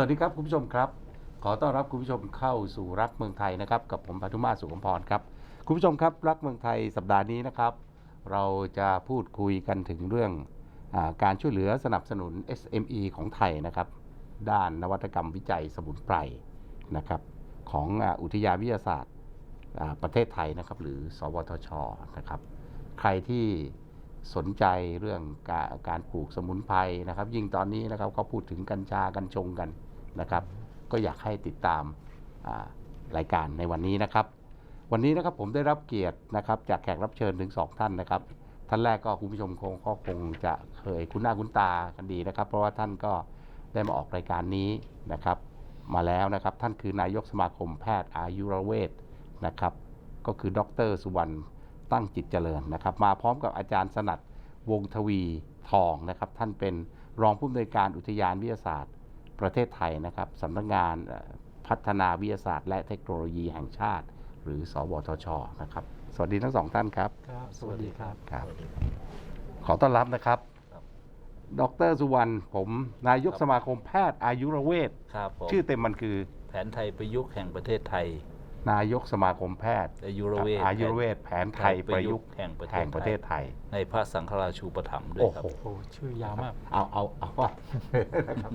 สวัสดีครับคุณผู้ชมครับ ขอต้อนรับคุณผู้ชมเข้าสู่รักเมืองไทยนะครับ กับผมปทุมาสุขมพรครับคุณผู้ชมครับรักเมืองไทยสัปดาห์นี้นะครับ เราจะพูดคุยกันถึงเรื่องอาการช่วยเหลือสนับสนุน SME ของไทยนะครับ ด้านนวัตกรรมวิจัยสมุนไพรนะครับของอ่าอุทยานวิทยาศาสตร์อ่าประเทศไทยนะครับ หรือ สวทชนะครับ ใครที่สนใจเรื่องกาการปลูกสมุนไพรนะครับ ยิ่งตอนนี้นะครับเขาพูดถึงกัญชากัญชงกัน นะครับ ก็อยากให้ติดตามรายการในวันนี้นะครับ วันนี้นะครับผมได้รับเกียรตินะครับจากแขกรับเชิญถึงสองท่านนะครับ ท่านแรกก็คุณผู้ชมคงก็คงจะเคยคุ้นหน้าคุ้นตากันดีนะครับ เพราะว่าท่านก็ได้มาออกรายการนี้นะครับ มาแล้วนะครับท่านคือนายกสมาคมแพทย์อายุรเวชนะครับ ก็คือดรสุวรรณตั้งจิตเจริญนะครับ มาพร้อมกับอาจารย์สนัดวงทวีทองนะครับ ท่านเป็นรองผู้อำนวยการอุทยานวิทยาศาสตร์ ประเทศไทยนะครับสำนักงานเอ่อพัฒนาวิทยาศาสตร์ และเทคโนโลยีแห่งชาติ หรือ สวทช นะครับ สวัสดีทั้งสองท่านครับ ครับ สวัสดีครับ ครับ ขอต้อนรับนะครับครับดรสุวรรณ ผม นายกครับสมาคมแพทย์อายุรเวชครับผมชื่อเต็มมันคือ แผนไทยประยุกต์แห่งประเทศไทย นายกสมาคมแพทย์อายุรเวทอายุรเวชแผนไทยประยุกต์แห่งประเทแห่ศงประเทศไทย ในพระสังฆราชูปถัมภ์ด้วยโอ้ครับโหโอ้ชื่อยาวมาก เอาเอาเอาว่านะครับ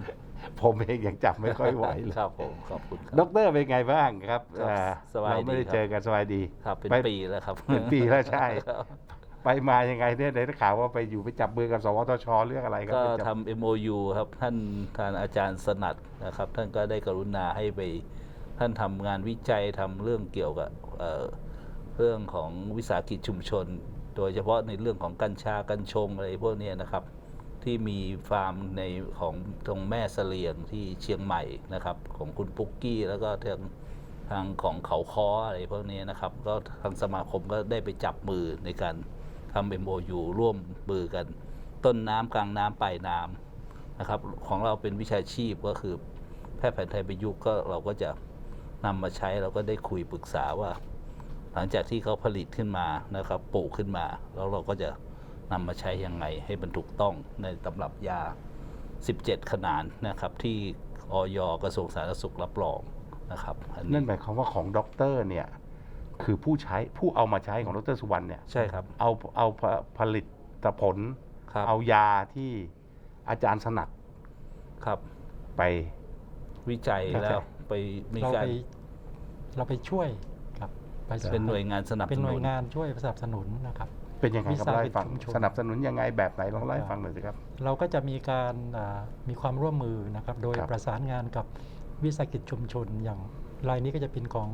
ผมเองยังจับไม่ค่อยไหวเลยครับผมขอบคุณคดรับรเป็นไงบ้างครับครับอ่าสบายดี เราไม่ได้ครับเจอกันสบายดี ครับเป็นไป ปีแล้วครับเป็นปีแล้วใช่ ครับไปมายังไงเนี่ยได้ข่าวว่าไปอยู่ไปจับมือกับสวทชเรื่องอะไรครับก็ไปจับทำ MOU ครับท่านท่านอาจารย์สนัดนะครับ ท่านก็ได้กรุณาให้ไป ท่านทำงานวิจัยทำเรื่องเกี่ยวกับเอ่อเรื่องของวิสาหกิจชุมชน โดยเฉพาะในเรื่องของกัญชากัญชงอะไรพวกเนี้ยนะครับ ที่มีฟาร์มในของตรงแม่เสลียงที่เชียงใหม่นะครับ ของคุณปุ๊กกี้แล้วก็ทางทางของเขาคออะไรพวกนี้นะครับ ก็ทางสมาคมก็ได้ไปจับมือในการทำ MOU ร่วมมือกัน ต้นน้ำกลางน้ำปลายน้ำนะครับ ของเราเป็นวิชาชีพก็คือแพทย์แผนไทยประยุกต์ก็เราก็จะนำมาใช้เราก็ได้คุยปรึกษาว่า หลังจากที่เขาผลิตขึ้นมานะครับปลูกขึ้นมา แล้วเราก็จะ นำมาใช้ยังไงให้มันถูกต้องในตำรับยา 17 ขนาดนะครับ ที่ออยกระทรวงสาธารณสุขรับรองนะครับอันนั่นี้นหมายความว่าของด็อกเตอร์เนี่ยคือผู้ใช้ผู้เอามาใช้ของดรสุวรรณเนี่ยใช่ครับเอาเอาผผลิตผลครับเอายาที่อาจารย์สนัดครับ ไปวิจัยครับแล้วไปมีเราการไปเราไปช่วยครับไปเป็นหน่วยงานสนับเป็นสหน่นุวยนงานช่วยสนับสนุนนะครับ เป็นยังไงครับวิสาหกิจเล่าให้ฟังชุมชน สนับสนุนยังไงแบบไหนลองเล่าให้ฟังหน่อยสิครับ เราก็จะมีการอ่ามีความร่วมมือนะครับ โดยครับประสานงานกับวิสาหกิจชุมชน อย่างรายนี้ก็จะเป็นของ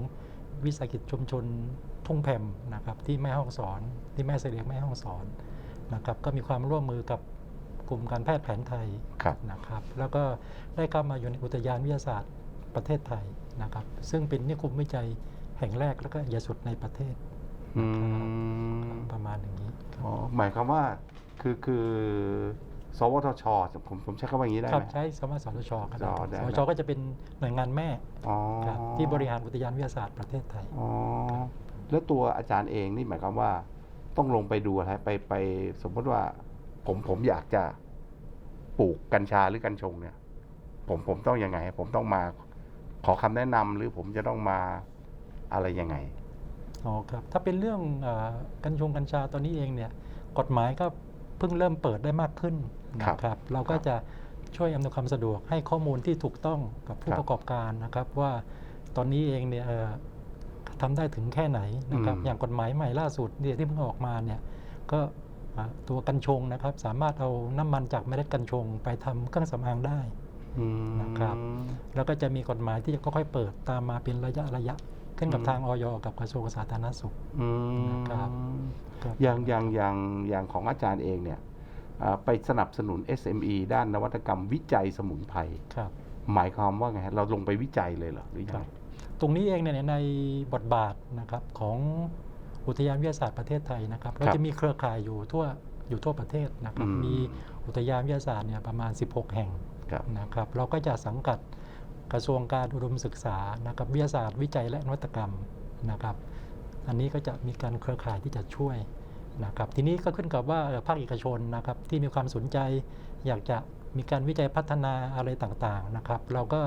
วิสาหกิจชุมชนทุ่งแผ่มนะครับที่แม่ห้องสอน ที่แม่เสลียงแม่ห้องสอนนะครับ ก็มีความร่วมมือกับกลุ่มการแพทย์แผนไทยครับ นะครับ แล้วก็ได้เข้ามาอยู่ในอุทยานวิทยาศาสตร์ประเทศไทยนะครับ ซึ่งเป็นนิคมวิจัยแห่งแรกแล้วก็ใหญ่สุดในประเทศ อืมประมาณอย่างนี้ครับอ๋อหมายความว่าคือคือสวทชผมผมใช้คำว่าอย่างนี้ได้ครับไหม ใช้สมัชสชก็ได้อ๋อได้สมชก็จะเป็นหน่วยงานแม่อ๋อครับที่บริหารอุทยานวิทยาศาสตร์ประเทศไทย อ๋อแล้วตัวอาจารย์เองนี่หมายความว่าต้องลงไปดูอะไรไปไปสมมติว่า ผมผมอยากจะปลูกกัญชาหรือกัญชงเนี่ย ผมผมต้องยังไง ผมต้องมาขอคำแนะนำหรือผมจะต้องมาอะไรยังไง อ๋อครับ ถ้าเป็นเรื่องเออกัญชงกัญชาตอนนี้เองเนี่ยกฎหมายก็เพิ่งเริ่มเปิดได้มากขึ้นครับนะครับเราก็ครับจะช่วยอำนวยความสะดวกให้ข้อมูลที่ถูกต้องกับผู้ครับประกอบการนะครับ ว่าตอนนี้เองเนี่ยเอ่อทำได้ถึงแค่ไหนนะครับอืมอย่างกฎหมายใหม่ล่าสุดเนี่ยที่เพิ่งออกมาเนี่ยก็อ่าตัวกัญชงนะครับ สามารถเอาน้ำมันจากเมล็ดกัญชง ไปทำเครื่องสำอางได้อืมนะครับแล้วก็จะมีกฎหมายที่จะค่อยๆเปิดตามมาเป็นระยะระยะ ขึ้นกับอืมทางออยกับกระทรวงสาธารณสุขอืมนะครับครับอย่างอย่างอย่างอย่างของอาจารย์เองเนี่ยอ่าไปสนับสนุน SME ด้านนวัตกรรมวิจัยสมุนไพรครับหมายความว่าไงฮะเราลงไปวิจัยเลยเหรอหรือยัคงรัไงบตรงนี้เองเนี่ยในบทบาทนะครับของอุทยานวิทยาศาสตร์ประเทศไทยนะครับเราจะมีเครือข่ายอยู่ทั่วอยู่ทั่วประเทศนะครับอืมมีอุทยานวิทยาศาสตร์เนี่ยประมาณ 16 แห่งครับนะครับเราก็จะสังกัด กระทรวงการอุดมศึกษานะครับวิทยาศาสตร์วิจัยและนวัตกรรมนะครับ อันนี้ก็จะมีการเครือข่ายที่จะช่วยนะครับทีนี้ก็ขึ้นกับว่าเอ่อภาคเอกชนนะครับที่มีความสนใจ อยากจะมีการวิจัยพัฒนาอะไรต่างๆนะครับ เราก็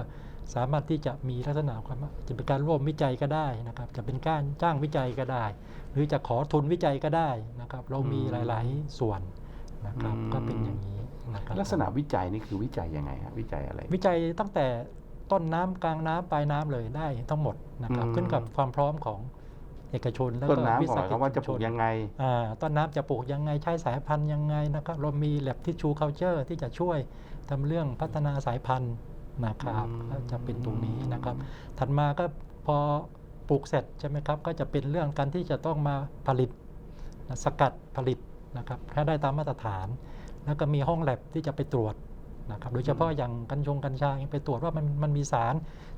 สามารถที่จะมีลักษณะความว่าจะเป็นการร่วมวิจัยก็ได้นะครับ จะเป็นการจ้างวิจัยก็ได้ หรือจะขอทุนวิจัยก็ได้นะครับ เรามีอืมหลายๆส่วนนะครับอืมก็เป็นอย่างนี้นะครับลักษณะวิจัยนี่คือวิจัยยังไงฮะวิจัยอะไร วิจัยตั้งแต่ ต้นน้ำกลางน้ำปลายน้ำเลยได้ทั้งหมดนะครับอืมขึ้นกับความพร้อมของเอกชนแล้วต้นก็น้ำวิของสาหหมายความว่ากิจจะชุปลูมกชนยังไงอ่าต้นน้ำจะปลูกยังไงใช้สายพันธุ์ยังไงนะครับเรามีแลบที่ชูเคาเจอร์ที่จะช่วยทำเรื่องพัฒนาสายพันธุ์นะครับอืมก็จะเป็นตรงนี้นะครับ ถัดมาก็พอปลูกเสร็จใช่ไหมครับ ก็จะเป็นเรื่องการที่จะต้องมาผลิตสกัดผลิตนะครับให้ได้ตามมาตรฐาน แล้วก็มีห้องแลบที่จะไปตรวจ นะครับโดยเฉพาะอย่างกัญชงกัญชาไปตรวจว่ามันมันมีสาร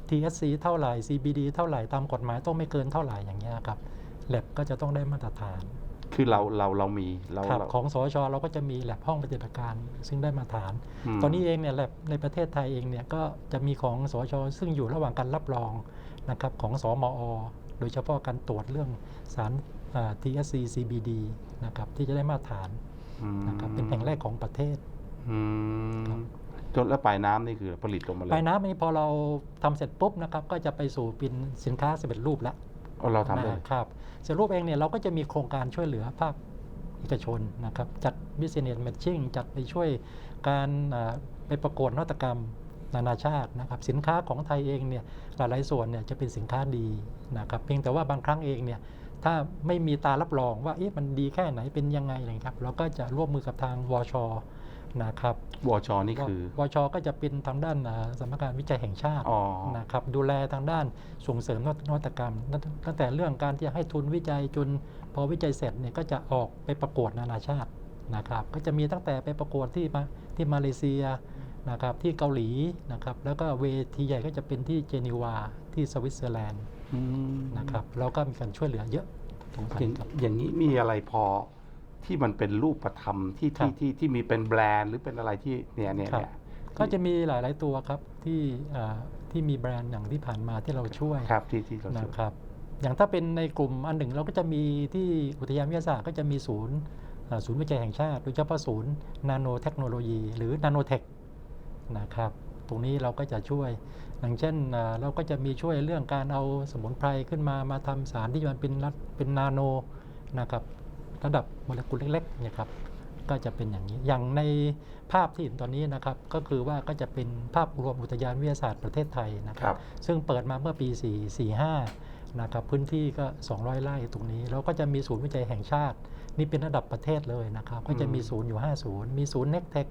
THC เท่าไหร่ CBD เท่าไหร่ตามกฎหมายต้องไม่เกินเท่าไหร่อย่างเงี้ยครับแลบก็จะต้องได้มาตรฐาน คือเราเราเรามีเราครับเรา ของสวชเราก็จะมีแลบห้องปฏิบัติการซึ่งได้มาตรฐานมตอนนี้เองเนี่ยแลบในประเทศไทยเองเนี่ยก็จะมีของสวชซึ่งอยู่ระหว่างการรับรองนะครับของสมอ โดยเฉพาะการตรวจเรื่องสารอ่า THC CBD นะครับที่จะได้มาตรฐานอืมนะครับเป็นแห่งแรกของประเทศ อืมครับจนแล้วปลายน้ำนี่คือผลิตลงมาเลยปลายน้ำนี้พอเราทำเสร็จปุ๊บนะครับ ก็จะไปสู่เป็นสินค้าสำเร็จรูปแล้วเอาเราทำได้เลยนะครับสำเร็จรูปเองเนี่ยเราก็จะมีโครงการช่วยเหลือภาคเอกชนนะครับ จัด business matching จัดไปช่วยการอ่าไปประกวดนวัตกรรมนานาชาตินะครับ สินค้าของไทยเองเนี่ยหลายๆส่วนเนี่ยจะเป็นสินค้าดีนะครับ เพียงแต่ว่าบางครั้งเองเนี่ยถ้าไม่มีตารับรองว่าเอ๊ะมันดีแค่ไหนเป็นยังไงอะไรครับเราก็จะร่วมมือกับทางวช นะครับวชนี่คือวชก็จะเป็นทางด้านอ่าสำนักงานวิจัยแห่งชาติอ๋อนะครับดูแลทางด้านส่งเสริมนวัตกรรม ตั้งตั้งแต่เรื่องการที่จะให้ทุนวิจัยจนพอวิจัยเสร็จเนี่ยก็จะออกไปประกวดนานาชาตินะครับก็จะมีตั้งแต่ไปประกวดที่มาที่มาเลเซียนะครับที่เกาหลีนะครับแล้วก็เวทีใหญ่ก็จะเป็นที่เจนีวาที่สวิตเซอร์แลนด์อืมนะครับแล้วก็มีการช่วยเหลือเยอะตรงอนี้ย่างครับอย่างนี้มีอะไรพอ ที่มันเป็นรูปธรรมที่ครัที่บ ที่ที่มีเป็นแบรนด์หรือเป็นอะไรที่เนี่ยเนี่ยครับเนี่ยก็จะมีหลาย ๆ ตัวครับที่อ่าที่มีแบรนด์อย่างที่ผ่านมาที่เราช่วยครับที่ที่เรานะครับ อย่างถ้าเป็นในกลุ่มอันหนึ่งเราก็จะมีที่อุทยานวิทยาศาสตร์ก็จะมีศูนย์เอ่อศูนย์วิจัยแห่งชาติโดยเฉพาะศูนย์นาโนเทคโนโลยี หรือนาโนเทคนะครับ ตรงนี้เราก็จะช่วย อย่างเช่นเอ่อเราก็จะมีช่วยเรื่องการเอาสมุนไพรขึ้นมามาทำสารที่มันเป็นรัดเป็นนาโนนะครับ ระดับโมเลกุลเล็กๆเนี่ยครับก็จะเป็นอย่างนี้ อย่างในภาพที่เห็นตอนนี้นะครับ ก็คือว่าก็จะเป็นภาพรวมอุทยานวิทยาศาสตร์ประเทศไทยนะคครัรับบซึ่งเปิดมาเมื่อปี 4 4 5 นะครับ พื้นที่ก็ 200 ไร่ตรงนี้ แล้วก็จะมีศูนย์วิจัยแห่งชาติ นี่เป็นระดับประเทศเลยนะครับ ก็จะมีศูนย์อยู่ 5 ศูนย์ มีศูนย์ n e c t e c h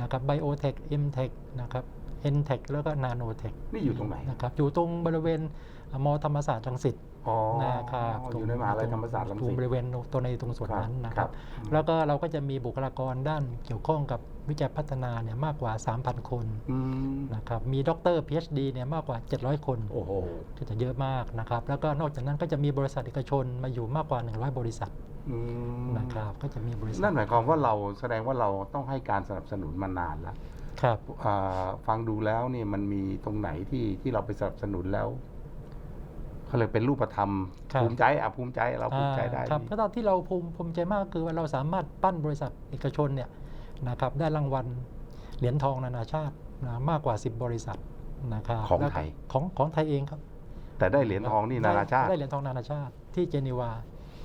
นะครับ Biotech MTech นะครับ NTech แล้วก็ Nanotech นี่อยู่ตรงไหนนะครับ อยู่ตรงบริเวณมธรรมศาสตร์รังสิตอ๋อนะครับอยู่ในมหาลัยธรรมศาสตร์รังตรสิงตบริเวณตัวในตรงส่วนนั้นนะครับ แล้วก็เราก็จะมีบุคลากรด้านเกี่ยวข้องกับวิจัยพัฒนาเนี่ยมากกว่า 3,000 คนอืมนะครับ มีด็อกเตอร์ PhD เนี่ยมากกว่า 700 คนโอ้โหก็จะเยอะมากนะครับ แล้วก็นอกจากนั้นก็จะมีบริษัทเอกชนมาอยู่มากกว่า 100 บริษัทอืมนะครับ ก็จะมีบริษัท นั่นหมายความว่าเราแสดงว่าเราต้องให้การสนับสนุนมานานแล้ว ครับอ่าฟังดูแล้วเนี่ยมันมีตรงไหนที่ที่เราไปสนับสนุนแล้วเขาเลยเป็นรูปธรรมครับภูมิใจอะภูมิใจเราภูมิใจได้อ่าครับดีก็ตอนที่เราภูมิภูมิใจมากคือว่าเราสามารถปั้นบริษัทเอกชนเนี่ยนะครับ ได้รางวัลเหรียญทองนานาชาตินะมากกว่า 10 บริษัทนะครับของแล้วก็ไทยของของไทยเองครับ แต่ได้เหรียญทองนี่นานาชาติได้เหรียญทองนานาชาติที่เจนีวา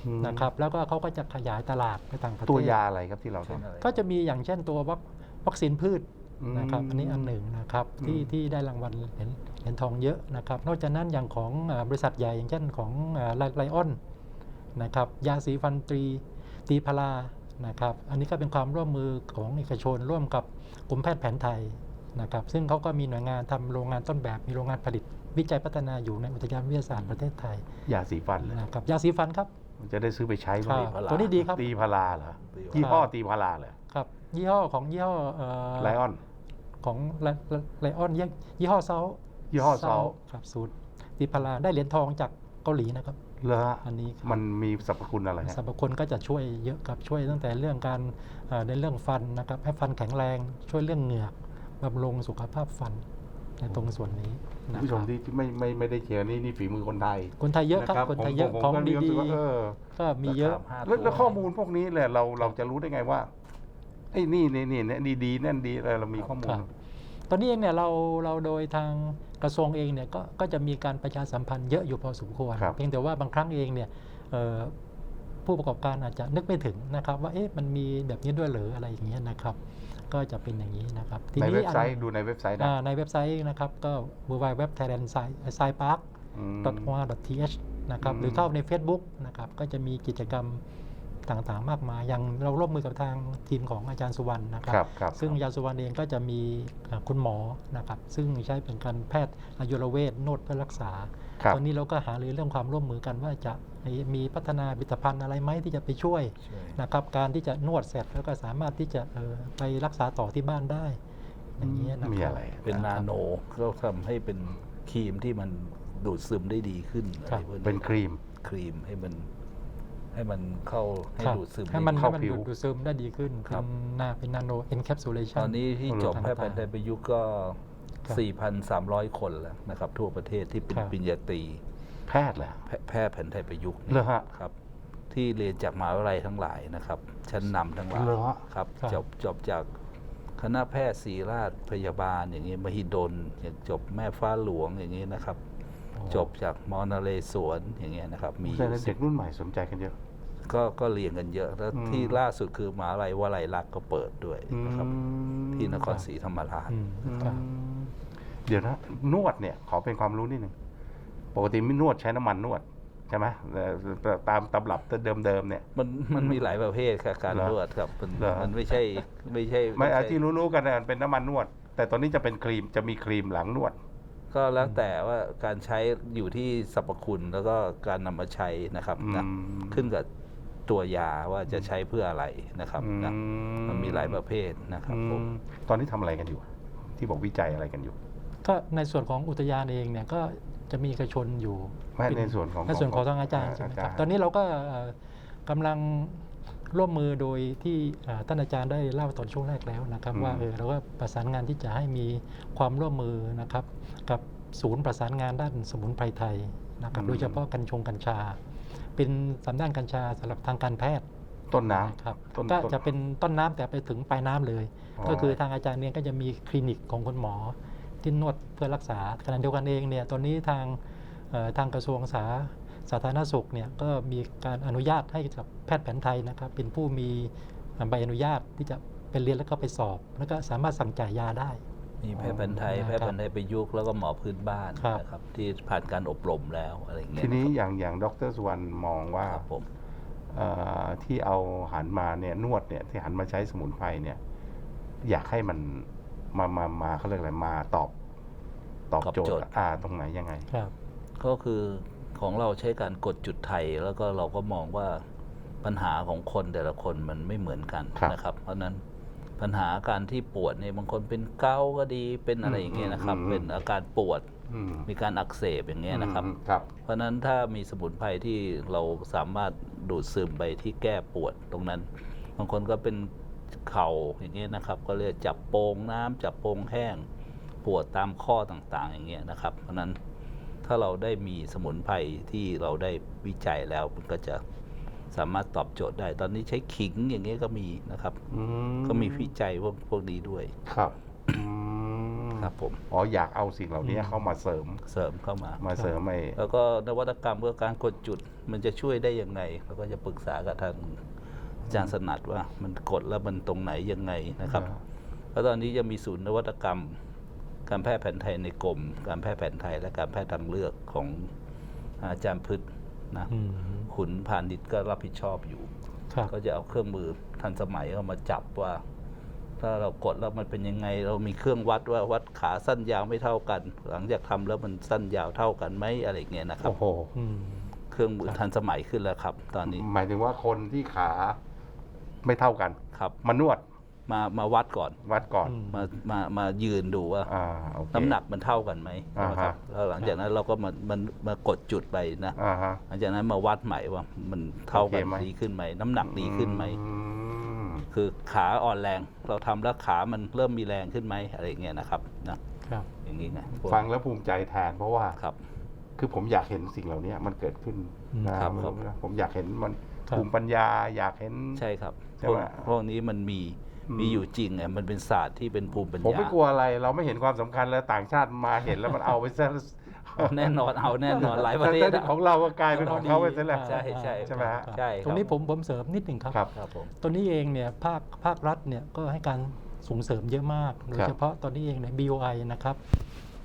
อืมนะครับ แล้วก็เขาก็จะขยายตลาดไปต่างประเทศตัวยาอะไรครับที่เราเช่นทำอะไรก็จะมีอย่างเช่นตัววัควัคซีนพืชอืม นะครับอันนี้อันหนึ่งนะครับที่อืมที่ได้รางวัลเหรียญเหรียญทองเยอะนะครับ นอกจากนั้นอย่างของเอ่อบริษัทใหญ่อย่างเช่นของไลออนนะครับยาสีฟันตรีตีพารานะครับอันนี้ก็เป็นความร่วมมือของเอกชนร่วมกับกรมแพทย์แผนไทยนะครับซึ่งเขาก็มีหน่วยงานทำโรงงานต้นแบบมีโรงงานผลิต วิจัยพัฒนาอยู่ในอุทยานวิทยาศาสตร์ประเทศไทยยาสีฟันเลยนะครับยาสีฟันครับมันจะได้ซื้อไปใช้ครัมั้บยพาราตัวนี้ดีครับตีพาราเหรอตีพารายี่ห้อตีพาราเหรอครับยี่ห้อของยี่ห้อเอ่อไลออน ของไลไลออนยี่ห้อเซายี่ห้อเซาครับสูตรติพาราได้เหรียญทองจากเกาหลีนะครับเหรอฮะอันนี้ครับมันมีสรรพคุณอะไรฮะสรรพคุณก็จะช่วยเยอะครับช่วยตั้งแต่เรื่องการเอ่อในเรื่องฟันนะครับให้ฟันแข็งแรงช่วยเรื่องเหงือกบำรุงสุขภาพฟันในตรงส่วนนี้คุณนะผู้คชรัมบที่ที่ไม่ไม่ไม่ได้เชียร์นี่นี่ฝีมือคนไทย คนไทยเยอะครับนะคนไทยเยอะผมของก็มีดีความรู้สึกว่าเออๆก็มีเยอะสามห้าแล้วแล้วตัวข้อมูลพวกนี้แหละเราเราจะรู้ได้ไงว่า ไอ้นี่นี่นี่นี่ดีๆนั่นดีอะไรเรามีข้อมูคล รับตอนนี้เองเนี่ยเราเราโดยทางกระทรวงเองเนี่ยก็ก็จะมีการประชาสัมพันธ์เยอะอยู่พอสมควร ครับเพียงแต่ว่าบางครั้งเองเนี่ยเอ่อผู้ประกอบการอาจจะนึกไม่ถึงนะครับ ว่าเอ๊ะมันมีแบบนี้ด้วยเหรืออะไรอย่างเงี้ยนะครับ ก็จะเป็นอย่างนี้นะครับในเว็บไซอัต์ดูในเว็บไซต์นะอ่าในเว็บไซต์นะครับก็ w w w t h a i l a n d s i p a r k อืม o r th นะครับอืมหรือเข้าใน Facebook นะครับ ก็จะมีกิจกรรม ต่างๆ มากมายอย่างเราร่วมมือกับทางทีมของอาจารย์สุวรรณนะครัครับครับซึ่งอาจารย์สุวรรณเองก็จะมีเอ่อคุณหมอนะครับ ซึ่งใช้เป็นการแพทย์อายุรเวชนวดเพื่อรักษาครับตอนนี้เราก็หารือเรื่องความร่วมมือกันว่าจะมีพัฒนาผลิตภัณฑ์อะไรไหมที่จะไปช่วยช่วยนะครับ การที่จะนวดเสร็จแล้วก็สามารถที่จะเอ่อไปรักษาต่อที่บ้านได้อย่างนี้ยนะครับมีอะไรเป็นนาโนก็ทำให้เป็นครีมที่มันดูดซึมได้ดีขึ้นอะไรพวกเป็นครีมครีมให้มัน ให้มันเข้าให้ครับดูดซึมให้มันได้ให้ดีมันผิว ดูดดูดซึมได้ดีขึ้นครัเป็บ นนาเป็นนาโนเอนแคปซูลชัน ตอนนี้ที่จบต่างๆแพทย์แผนไทยประยุกต์ก็ ครับ4,300 คนแล้วนะครับทั่วประเทศที่เป็นครับ ปริญญาตรีแพทย์เหรอแพแพทย์แผนไทยประยุกต์เหรอฮะ ครับ ที่เรียนจากมหาวิทยาลัยทั้งหลายนะครับ ชั้นนำทั้งหลายเหรอฮะ ครับครับ จบจบจากคณะแพทย์ศรีราชพยาบาลอย่างนี้มหิดลอย่างจบแม่ฟ้าหลวงอย่างนี้นะครับ จบจากมอนเรศวรอย่างเงี้ยนะครับ มีอแต่ยู่เด็สิกบรุ่นใหม่สนใจกันเยอะ ก็ก็เรียนกันเยอะแล้วอืม ที่ล่าสุดคือมหาลัยวลัยลักษณ์ก็เปิดด้วยนะครับ อืมที่นครศรีธรรมราช อืมอืมครับเดี๋ยวนะนวดเนี่ย ขอเป็นความรู้นิดหนึ่งปกติไม่นวดใช้น้ำมันนวด ใช่ไหมแต่ตามตำรับเดิมๆเนี่ย มันมันมีหลายประเภทครับการเหรอนวดครับมันเหรอ มันไม่ใช่ไม่ใช่ไม่ใช่อาที่รู้ๆกันนะเป็นน้ำมันนวด แต่ตอนนี้จะเป็นครีมจะมีครีมหลังนวด ก็แล้วแต่ว่าการใช้อยู่ที่สรรพคุณแล้วก็การนำมาใช้นะครับนะอืมขึ้นกับตัวยาว่าจะใช้เพื่ออะไรนะครับนะอืมันมีหลายประเภทนะครับผมอืมตอนนี้ทำอะไรกันอยู่ ที่บอกวิจัยอะไรกันอยู่ ก็ในส่วนของอุทยานเองเนี่ยก็จะมีเอกชนอยู่ไม่เป็ในส่วนของในส่วนของของทางอาจารย์ใช่ไหมอาคจารย์รับ ตอนนี้เราก็เอ่อกำลังร่วมมือโดยที่เอ่อท่านอาจารย์ได้เล่าตอนช่วงแรกแล้วนะครับ ว่าเออเราก็ประสานงานที่จะให้มีความร่วมมือนะครับ กับศูนย์ประสานงานด้านสมุนไพรไทยนะครับ โดยเฉพาะกัญชงกัญชา เป็นสำนักกัญชาสำหรับทางการแพทย์ต้นน้ครับต้นก็ต้นจะเป็นต้นน้ำแต่ไปถึงปลายน้ำเลยอ๋อก็คือทางอาจารย์เนี่ยก็จะมีคลินิกของคุณหมอ ที่นวดเพื่อรักษาขณะเดียวกันเองเนี่ยตอนนี้ทางเอ่อทางกระทรวงสาสาธารณสุขเนี่ยก็มีการอนุญาตให้กับแพทย์แผนไทยนะครับ เป็นผู้มีใบอนุญาตที่จะไปเรียนแล้วก็ไปสอบ แล้วก็สามารถสั่งจ่ายยาได้ มีแพทย์แผนไทยครับแพทย์แผนไทยประยุกต์แล้วก็หมอพื้นบ้านครับ นะครับที่ผ่านการอบรมแล้วอะไรอย่างำเงี้ยทีนี้ะอย่างอย่างดรสุวรรณมองว่าครับผมเอ่อที่เอาหันมาเนี่ยนวดเนี่ยที่หันมาใช้สมุนไพรเนี่ย อยากให้มันมามามาเขาเรียกอะไรมาตอบ ตอบโจทย์อ่าตรงไหนยังไง ครับ ก็คือของเราใช้การกดจุดไทยแล้วก็เราก็มองว่าปัญหาของคนแต่ละคนมันไม่เหมือนกันครับ นะครับ เพราะฉะนั้น ปัญหาการที่ปวดเนี่ยบางคนเป็นเกาต์ก็ดีเป็นอะไรอย่างเงี้ยนะครับอืมอืมเป็นอาการปวดอืมมีการอักเสบอย่างเงี้ยนะครับอืมครับ เพราะฉะนั้นถ้ามีสมุนไพรที่เราสามารถดูดซึมไปที่แก้ปวดตรงนั้น บางคนก็เป็นเข่าอย่างเงี้ยนะครับ ก็เรียกจับโปงน้ำจับโปงแห้ง ปวดตามข้อต่างๆ อย่างเงี้ยนะครับ เพราะฉะนั้นถ้าเราได้มีสมุนไพรที่เราได้วิจัยแล้วมันก็จะ สามารถตอบโจทย์ได้ ตอนนี้ใช้ขิงอย่างเงี้ยก็มีนะครับ อืก็มีวิจัยพวกพวกนี้ด้วยครับอืมครับผม อ๋ออยากเอาสิ่งเหล่านี้เข้ามาเสริม เสริมเข้ามา มาเสริมไอ้แล้วก็นวัตกรรมเพื่อการกดจุดมันจะช่วยได้ยังไงเราก็จะปรึกษากับทางอาจารย์สนัดว่ามันกดแล้วมันตรงไหนยังไงนะครับแล้วตอนนี้จะมีศูนย์นวัตกรรม การแพทย์แผนไทยในกรมการแพทย์แผนไทยและการแพทย์ทางเลือกของอาจารย์พืช นะอืมขุนพาณิชย์ก็รับผิดชอบอยู่ครับก็จะเอาเครื่องมือทันสมัยเข้ามาจับว่า ถ้าเรากดแล้วมันเป็นยังไง เรามีเครื่องวัดว่าวัดขาสั้นยาวไม่เท่ากัน หลังจากทำแล้วมันสั้นยาวเท่ากันไหมอะไรอย่างเงี้ยนะครับโอ้โหอืมเครื่องมือทันสมัยขึ้นแล้วครับ ตอนนี้ หมายถึงว่าคนที่ขาไม่เท่ากันครับมานวด มามาวัดก่อนวัดก่อนอืมมามามายืนดูว่าอ่าโอเค น้ำหนักมันเท่ากันไหมอ่าฮะ นะครับแล้วหลังจากนั้นเราก็มามันมากดจุดไปนะอ่าฮะ หลังจากนั้นมาวัดใหม่ว่ามันเท่ากันโอเคไหม ดีขึ้นไหมน้ำหนักดีขึ้นไหม อืมคือขาอ่อนแรงเราทำแล้วขามันเริ่มมีแรงขึ้นไหมอะไรอย่างเงี้ยนะครับนะครับ อย่างนี้ไงพวกฟังแล้วภูมิใจแทนเพราะว่า ครับ คือผมอยากเห็นสิ่งเหล่านี้มันเกิดขึ้นอืมนะครับครับผมอยากเห็นมันครับ ภูมิปัญญาอยากเห็น ใช่ครับใช่พวกไหม พวกนี้มันมีอื มมีอยู่จริงอะมันเป็นศาสตร์ที่เป็นภูมิปัญผมญาไม่กลัวอะไร เราไม่เห็นความสำคัญแล้วต่างชาติมาเห็นแล้วมันเอาไปซะ แน่นอนเอาแน่นอนหลายประเทศแต่อะ ของเราก็กลายเป็นของเขาไปซะแล้ว ใช่ใช่ ใช่ไหมฮะ ครับใช่ครับ ตรงนี้ผมผมเสริมนิดหนึ่งครับ ครับ ครับผมตัวนี้เองเนี่ยภาคภาครัฐเนี่ยก็ให้การส่งเสริมเยอะมาก โดยเฉพาะตอนนี้เองใน BOI นะครับ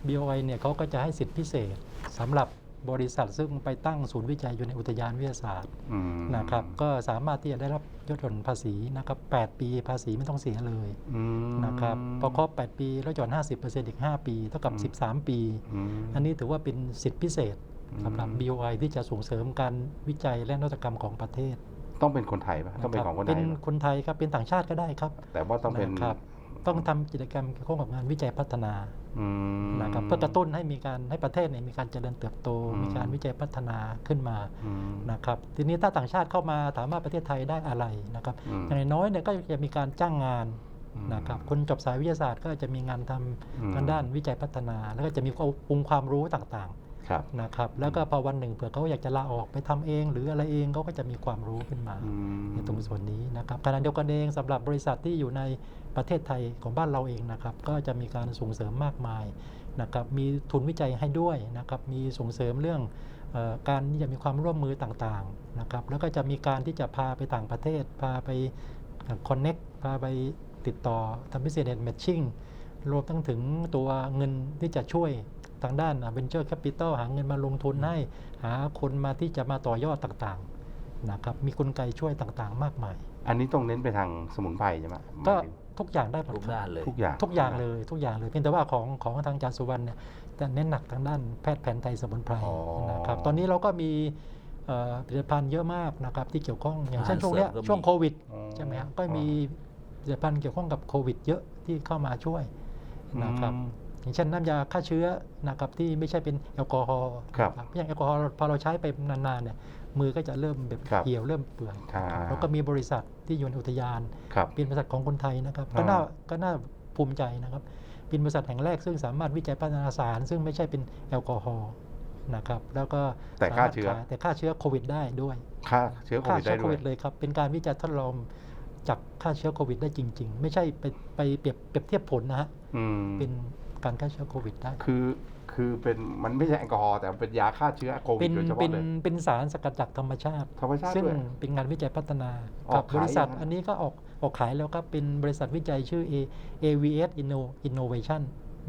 BOI เนี่ยเขาก็จะให้สิทธิพิเศษสำหรับ บริษัทซึ่งไปตั้งศูนย์วิจัยอยู่ในอุทยานวิทยาศาสตร์อืมนะครับก็สามารถที่จะได้รับยศหย่อนภาษีนะครับ8ปีภาษีไม่ต้องเสียเลยอืมนะครับพอครบ 8 ปีแล้วหย่อน 50%อีก 5 ปีเท่ากับอืม13 ปีอืมอันนี้ถือว่าเป็นสิทธิพิเศษสำหรับอืม BOI ที่จะส่งเสริมการวิจัยและนวัตกรรมของประเทศ ต้องเป็นคนไทยปะต้องเป็นของคนไทเป็นยปะคนไทยครับเป็นต่างชาติก็ได้ครับ แต่ว่าต้องเป็นนะครับ ต้องทำกิจกรรมเกี่ยวข้องกับงานวิจัยพัฒนาอืมนะครับเพื่อกระตุ้นให้มีการให้ประเทศเนี่ยมีการเจริญเติบโตอืมมีการวิจัยพัฒนาขึ้นมาอืมนะครับทีนี้ถ้าต่างชาติเข้ามาถามว่าประเทศไทยได้อะไรนะครับอืมอย่างน้อยเนี่ยก็จะมีการจ้างงานอืมนะครับคนจบสายวิทยาศาสตร์ก็จะมีงานทอืมำทางด้านวิจัยพัฒนา แล้วก็จะมีองค์ความรู้ต่างครับๆนะครับแล้วก็พอวันหนึ่งเผื่อเขาอยากจะลาออกไปทำเอง หรืออะไรเองเขาก็จะมีความรู้ขึ้นมาอืมในตรงส่วนนี้นะครับขณะเดียวกันเองสำหรับบริษัทที่อยู่ใน ประเทศไทยของบ้านเราเองนะครับก็จะมีการส่งเสริมมากมายนะครับมีทุนวิจัยให้ด้วยนะครับมีส่งเสริมเรื่องออการที่จะมีความร่วมมือต่างๆนะครับแล้วก็จะมีการที่จะพาไปต่างประเทศ พาไปคอนเน็กพาไปติดต่อทำพิเศษแมทชิ่งรวมทั้งถึงตัวเงินที่จะช่วยทางด้าน Venture Capital หาเงินมาลงทุนให้ หาคนมาที่จะมาต่อยอดต่างๆนะครับมีกลไกช่วยต่างๆ มากมาย อันนี้ต้องเน้นไปทางสมุนไพรใช่ไหมก็ ทุกอย่างได้หมดทุกครับด้านเลย ทุกอย่างทุกอย่างเลยทุกอย่างเลยเพียงแต่ว่าของของทางอาจารย์สุวรรณเนี่ยจะเน้นหนักทางด้านแพทย์แผนไทยสมุนไพรอ๋อนะครับตอนนี้เราก็มีเอ่อผลิตภัณฑ์เยอะมากนะครับที่เกี่ยวข้องอย่างเช่นอาหารช่วงเนี้ยเสริมก็มีช่วงโควิดอ๋อใช่ไหมครับก็มีผลิตภัณฑ์เกี่ยวข้องกับโควิด เยอะที่เข้ามาช่วยนะครับอืมอย่างเช่นน้ำยาฆ่าเชื้อนะครับที่ไม่ใช่เป็นแอลกอฮอล์ครับนะอย่างแอลกอฮอล์พอเราใช้ไปนานๆเนี่ย มือก็จะเริ่มแบบครับเหี่ยวเริ่มเปื่อยอ่าแล้วก็มีบริษัทที่อยู่ในอุทยานครับเป็นบริษัทของคนไทยนะครับอ่าก็น่าก็น่าภูมิใจนะครับ เป็นบริษัทแห่งแรกซึ่งสามารถวิจัยพัฒนาสาร ซึ่งไม่ใช่เป็นแอลกอฮอล์นะครับแล้วก็แต่ฆ่าเชื้อสมรถขยแต่ฆ่าเชื้อโควิดได้ด้วยฆ่าเชื้อโคฆ่าวิดเชื้ได้อโคด้วยวิดเลยครับเป็นการวิจัยทดลองจับฆ่าเชื้อโควิดได้จริง ๆ ไม่ใช่ไปไปเปรียบเปรียบเทียบผลนะฮะอืมเป็น การฆ่าเชื้อโควิดได้ คือคือเป็นมันไม่ใช่แอลกอฮอล์แต่มันเป็นยาฆ่าเชื้อโควิเป็ดนโดยเฉเป็พาะนเลย เป็นสารสกัดจากธรรมชาติ ธรรมชาติซึ่งด้วยเป็นงานวิจัยพัฒนาออกกับบริษัทขายยังไงอันนี้ก็ออกออกขายแล้วครับเป็นบริษัทวิจัยชื่อ A- AVS Inno- Innovation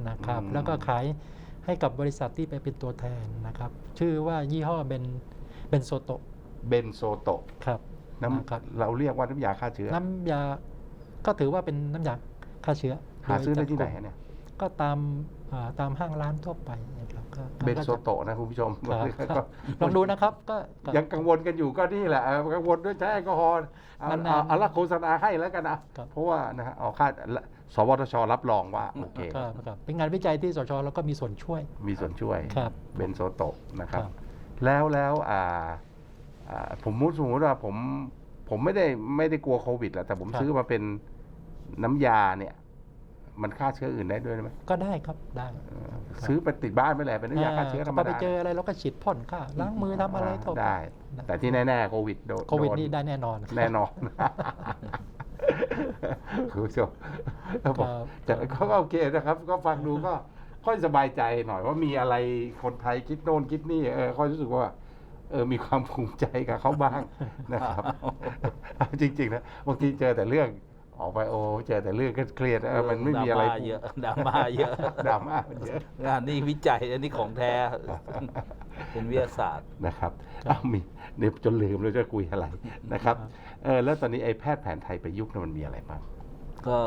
นะครับอืมแล้วก็ขายให้กับบริษัทที่ไปเป็นตัวแทนนะครับ ชื่อว่ายี่ห้อเบนเบนโซโตเบนโซโตะครับน้นะครับำเราเรียกว่าน้ำยาฆ่าเชื้อ น้ำยาก็ถือว่าเป็นน้ำยาฆ่าเชื้อหาซื้อได้ที่ไหนโยจากเนี่ย ก็ตามอ่าตามห้างร้านทั่วไปนะครับก็ก็เบนโซโตะนะคุณผู้ชมครับครับลองดูนะครับก็ก็ยังกังวลกันอยู่ก็นี่แหละเออกังวลด้วยใช้แอลกอฮอล์เอานานๆเอาเอาละโฆษณาให้แล้วกันนะครับเพราะว่านะฮะเอาค่าสวทช รับรองว่าโอเคครับครับเป็นงานวิจัยที่สชแล้วก็มีส่วนช่วย มีส่วนช่วยครับเบนโซโตะนะครับครับแล้วแล้วอ่าอ่าผมมุติสมมติว่าผมผมไม่ได้ไม่ได้กลัวโควิดแหละแต่ผมครับซื้อมาเป็นน้ำยาเนี่ย มันฆ่าเชื้ออื่นได้ด้วยไหมก็ได้ครับได้เออซื้อไปติดบ้านไปแหละเป็นน้ำยาฆ่าเชื้อธรรมพอไปดาเจออะไรเราก็ฉีดพ่นฆ่าล้างมือทำอะไรทั่วปได้ แต่ที่แน่ๆโควิดโดนโควิดโนี่ได้แน่นอนแน่นอนคุณผู้ชมแล้วบอกครับแต่ก็โอเคนะครับ ก็ฟังดูก็ค่อยสบายใจหน่อยว่ามีอะไรคนไทยคิดโน่นคิดนี่เออค่อยรู้สึกว่าเออมีความภูมิใจกับเขาบ้างนะครับเอาจริงๆนะบางทีเจอแต่เรื่อง ออกไปโอ้เจอแต่เรื่องเครียดๆเออมันไม่มีอะไรดราาเยอะดราม่าเยอะ ดราม่ามันเยอะงานนี้วิจัยอันนี้ของแท้ เป็นวิทยาศาสตร์นะครับอ้าวมีเดี๋ยวจนลืมแล้วจะคุยอะไรนะครับครับเออแล้วตอนนี้ไอ้แพทย์แผนไทยประยุกต์เนี่ยมันมีอะไรบ้าง ก็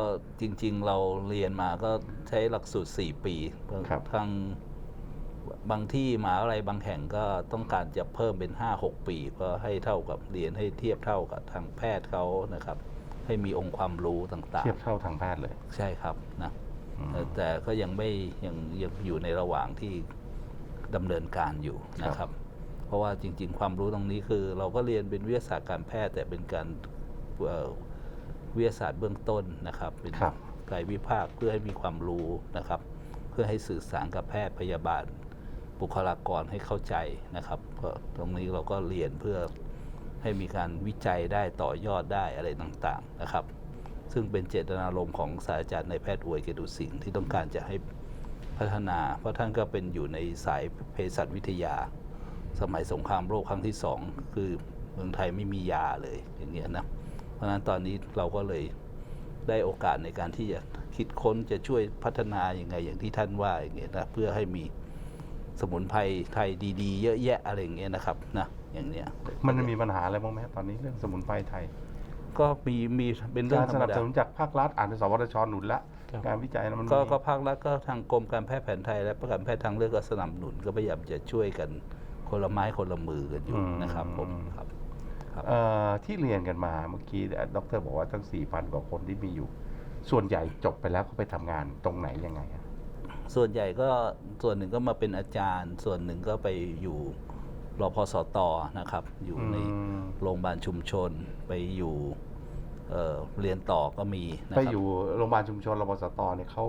จริง ๆ เราเรียนมาก็ใช้หลักสูตร 4 ปีครับทางบางที่มหาอะไรบางแห่งก็ต้องการจะเพิ่มเป็น 5-6 ปี ก็ให้เท่ากับเรียนให้เทียบเท่ากับทางแพทย์เขานะครับ ให้มีองค์ความรู้ต่างเทียบเท่าทางแพทย์เลยๆ ใช่ครับนะอืมแต่แต่ก็ยังไม่ยังยังอยู่ในระหว่างที่ดำเนินการอยู่นะคครัรับ บ เพราะว่าจริง ๆ ความรู้ตรงนี้คือ เราก็เรียนเป็นวิทยาศาสตร์การแพทย์ แต่เป็นการเอ่อวิทยาศาสตร์เบื้องต้นนะครับเป็น ครับ กายวิภาคเพื่อให้มีความรู้นะครับ เพื่อให้สื่อสารกับแพทย์พยาบาลบุคลากรให้เข้าใจนะครับก็ตรงนี้เราก็เรียนเพื่อ ให้มีการวิจัยได้ต่อยอดได้อะไรต่างๆนะครับ ซึ่งเป็นเจตนารมณ์ของศาสตราจารย์ในแพทย์อวยเกยรตุสิงห์ที่ต้องการจะให้พัฒนา เพราะท่านก็เป็นอยู่ในสายเภสัชวิทยา สมัยสงครามโลกครั้งที่สองคือเมืองไทยไม่มียาเลยอย่างเงี้ยนะเพราะฉะนั้นตอนนี้เราก็เลยได้โอกาสในการที่จะคิดค้นจะช่วยพัฒนาอย่างไงอย่างที่ท่านว่าอย่างเงี้ยนะเพื่อให้มีสมุนไพรไทยดี ๆ เยอะแยะอะไรอย่างเงี้ยนะครับนะ อย่างเนี้ยมันมีปัญหาอะไรบ้างไหมตอนนี้เรื่องสมุนไพรไทย ก็มีมีเป็นเรื่อการงธสรรมนับดาสนุนจากภาครัฐอ่านในสวทชหนุนละครับ การวิจัยนะมันก็มีก็ภาครัฐก็ทางกรมการแพทย์แผนไทย และประกันแพทย์ทางเลือกก็สนับสนุนก็พยายามจะช่วยกันคนละไม้คนละมือกันอยู่นะครับผมครับครับ เอ่อที่เรียนกันมาเมื่อกี้ดรบอกว่าทั้ง 4,000 กว่าคนที่มีอยู่ ส่วนใหญ่จบไปแล้วเขาไปทำงานตรงไหนยังไงอะส่วนใหญ่ก็ส่วนหนึ่งก็มาเป็นอาจารย์ ส่วนหนึ่งก็ไปอยู่ รพสตนะครับ อยู่ในอืมโรงพยาบาลชุมชนไปอยู่เอ่อเรียนต่อก็มีนะไปครับอยู่โรงพยาบาลชุมชนรพสตเนี่ยเขา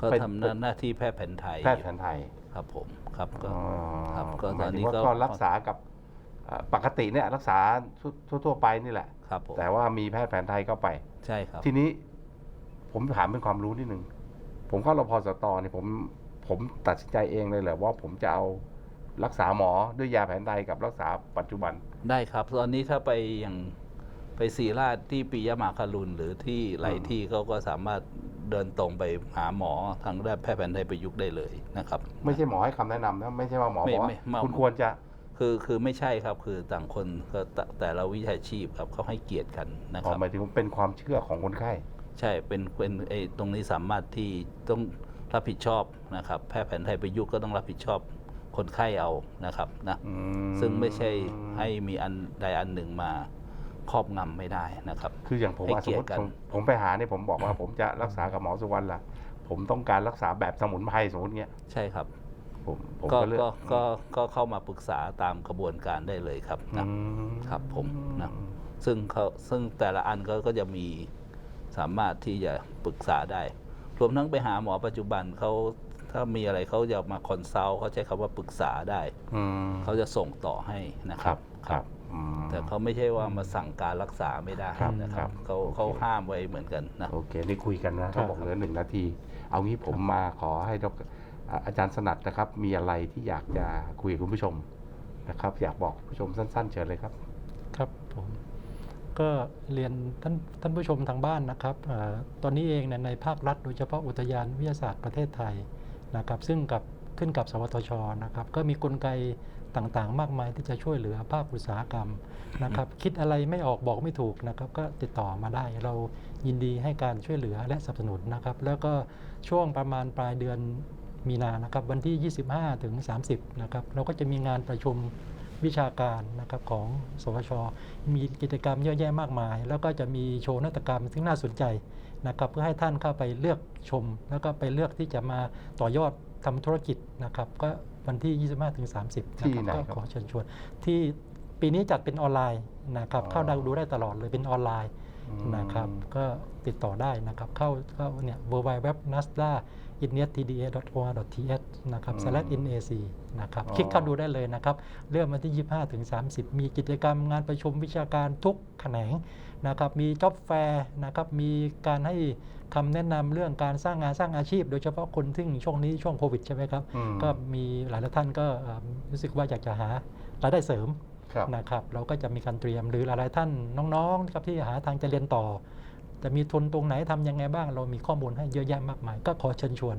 ก็ไปทำหน้าหน้าที่แพทย์แผนไทยแพทย์แผนไทยครับผมครับก็อ๋อครับก็หมายตอนถึนี้งว่าก็ก็รักษากับเอ่อปกติเนี่ยรักษาทั่วทั่วๆไปนี่แหละครับผมแต่ว่ามีแพทย์แผนไทยเข้าไปใช่ครับ ทีนี้ผมถามเป็นความรู้นิดนึงผมเข้ารพสตเนี่ยผมผมตัดสินใจเองเลยแหละว่าผมจะเอา รักษาหมอด้วยยาแผนไทยกับรักษาปัจจุบัน ได้ครับ ตอนนี้ถ้าไปอย่างไปศรีราชที่ปิยมาคารุนหรือที่หลายอืมที่เขาก็สามารถเดินตรงไปหาหมอทางด้านแพทย์แผนไทยประยุกต์ได้เลยนะครับ ไม่ใช่หมอให้คำแนะนำนะไม่ใช่ว่าหมอไม่บอกว่าไม่ไม่ คุณควรจะ คือคือไม่ใช่ครับคือต่างคนก็แต่แต่ละวิชาชีพครับเขาให้เกียรติกันนะคอ๋อรับ หมายถึงเป็นความเชื่อของคนไข้ ใช่เป็นเป็นไอ้ตรงนี้สามารถที่ต้องรับผิดชอบนะครับ แพทย์แผนไทยประยุกต์ก็ต้องรับผิดชอบ คนไข้เอานะครับนะอืมซึ่งไม่ใช่ให้มีอันใดอันหนึ่งมาครอบงำไม่ได้นะครับ คืออย่างผมให้ว่าสเกีมยมรติติกันผมผมไปหาเนี่ยผมบอกว่า ผมจะรักษากับหมอสุวรรณล่ะ ผมต้องการรักษาแบบสมุนไพรสมมติเงี้ยใช่ครับผมผมก็ก็เลือกก็ก็ก็เข้ามาปรึกษาตามกระบวนการได้เลยครับอืนะมครับผมนะซึ่งเขาซึ่งแต่ละอันก็ก็จะมีสามารถที่จะปรึกษาได้ รวมทั้งไปหาหมอปัจจุบันเขา ถ้ามีอะไรเขาจะมาคอนซัลท์เขาใช้คำว่าปรึกษาได้ อืมเขาจะส่งต่อให้นะคครัรับบ ครับอืม แต่เขาไม่ใช่ว่ามาสั่งการรักษาไม่ได้ครับนะคครัรับบ เขาโอเคเขาห้ามไว้เหมือนกันนะ โอเคนี่คุยกันนะเขาบอกเหลือหนึ่งนาที เอางี้ผมมาขอให้ดรอ่าอาจารย์สนัดนะครับ มีอะไรที่อยากจะคุยกับคุณผู้ชมนะครับ อยากบอกคุณผู้ชมสั้น ๆ เชิญเลยครับ ครับผมก็เรียนท่านท่านผู้ชมทางบ้านนะครับเออตอนนี้เองเนี่ยในภาครัฐโดยเฉพาะอุทยานวิทยาศาสตร์ประเทศไทย นะครับซึ่งกับขึ้นกับสวทชนะครับก็มีกลไกต่างๆ มากมายที่จะช่วยเหลือภาคอุตสาหกรรมนะครับคิดอะไรไม่ออกบอกไม่ถูกนะครับก็ติดต่อมาได้ เรายินดีให้การช่วยเหลือและสนับสนุนนะครับแล้วก็ช่วงประมาณปลายเดือนมีนานะครับวันที่ 25 ถึง 30 นะครับเราก็จะมีงานประชุมวิชาการนะครับของสวช มีกิจกรรมเยอะแยะมากมาย แล้วก็จะมีโชว์นาฏกรรมซึ่งน่าสนใจ นะครับเพื่อให้ท่านเข้าไปเลือกชม แล้วก็ไปเลือกที่จะมาต่อยอดทำธุรกิจนะครับก็วันที่ 25ถึง30ที่นะไหนครับครับก็ขอเชิญชวน ที่ปีนี้จัดเป็นออนไลน์นะครับอ๋อเข้าได้ดูได้ตลอดเลยเป็นออนไลน์อืมนะครับก็ติดต่อได้นะครับเข้าเข้าเนี่ย w w w n a s d a i n e t t d a o r t h นะครับ slash nac นะครับ คลิกเข้าดูได้เลยนะครับ เริ่มวันที่ 25 ถึง 30 มีกิจกรรมงานประชุมวิชาการทุกแขนงนะครับ มีจ็อบแฟร์นะครับ มีการให้คำแนะนำเรื่องการสร้างงานสร้างอาชีพ โดยเฉพาะคนที่ช่วงนี้ช่วงโควิดใช่ไหมครับอืมก็มีหลายๆท่านก็เอ่อรู้สึกว่าอยากจะหารายได้เสริมครับนะครับ เราก็จะมีการเตรียมหรือหลายๆท่านน้องๆนะครับที่หาทางจะเรียนต่อ จะมีทุนตรงไหนทำยังไงบ้าง เรามีข้อมูลให้เยอะแยะมากมาย ก็ขอเชิญชวน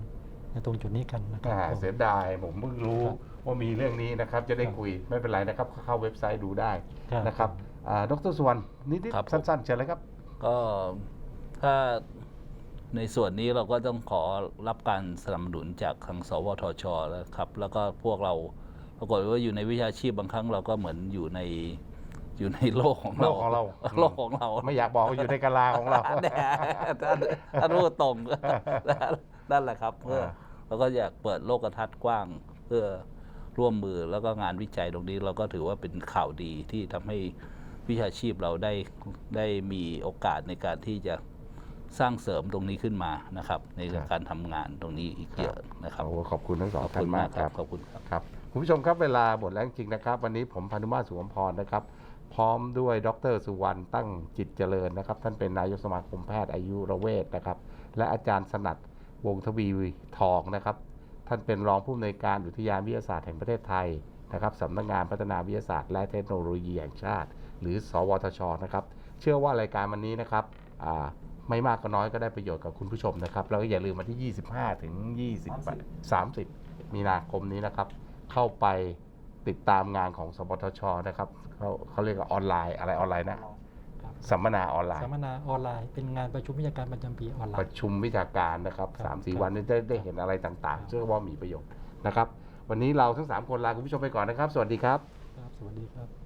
ในตรงจุดนี้กันนะครับอ่าผมเสียดายผมเพิ่งรู้ครับว่ามีเรื่องนี้นะครับ จะได้ครับคุยไม่เป็นไรนะครับ เข้าเว็บไซต์ดูได้ครับนะครับอ่าดรสุวรรณนิดครับๆผมสั้นๆเชิญเลยครับ ก็ถ้าในส่วนนี้เราก็ต้องขอรับการสนับสนุนจากทางสวทชแล้วครับ แล้วก็พวกเราปรากฏว่าอยู่ในวิชาชีพบางครั้งเราก็เหมือนอยู่ใน อยู่ในโลกของเราโลกของเรา โลกของเราไม่อยากบอกว่าอยู่ในกาลาของเรา แน่ท่านท่านรู้ตรงนั่นแหละครับ เพื่อ อ่า เราก็อยากเปิดโลกทัศน์กว้าง เพื่อร่วมมือแล้วก็งานวิจัยตรงนี้เราก็ถือว่าเป็นข่าวดีที่ทำให้วิชาชีพเราได้ได้มีโอกาสในการที่จะสร้างเสริมตรงนี้ขึ้นมานะครับ ในครับการทำงานตรงนี้อีกเยอะนะครับโอ้ขอบคุณทั้งสองขอบท่าคุนณมามากกคครัรับบขอบคุณครับ ครับคุณผู้ชมครับเวลาหมดแล้วจริงๆนะครับ วันนี้ผมพานุมาตรสุวรรณพรนะครับ พร้อมด้วยดรสุวรรณตั้งจิตเจริญนะครับ ท่านเป็นนายกสมาคมแพทย์อายุรเวชนะครับ และอาจารย์สนัดวงทวีทองนะครับ ท่านเป็นรองผู้อำนวยการอุทยานวิทยาศาสตร์แห่งประเทศไทยนะครับสำนักงานพัฒนาวิทยาศาสตร์ และเทคโนโลยีแห่งชาติ หรือ สวทชนะครับ เชื่อว่ารายการวันนี้นะครับไม่มากก็น้อยก็ได้ประโยชน์กับคุณผู้ชมนะครับ แล้วก็อย่าลืมวันที่ 25 ถึง 20 30 มีนาคมนี้นะครับ เข้าไป ติดตามงานของสวทชนะครับเขาเขาเรียกว่าออนไลน์อะไรออนไลน์นะครับสัมมนาออนไลน์สัมมนาออนไลน์เป็นงานประชุมวิชาการประจำปีออนไลประน์ชุมวิชาการนะครับครับสามสี่ครับวันนี้ได้ได้เห็นอะไรต่างๆเชื่อว่ามีประโยชน์นะครับ วันนี้เราทั้ง 3 คนลาคุณผู้ชมไปก่อนนะครับ สวัสดีครับครับสวัสดีครับ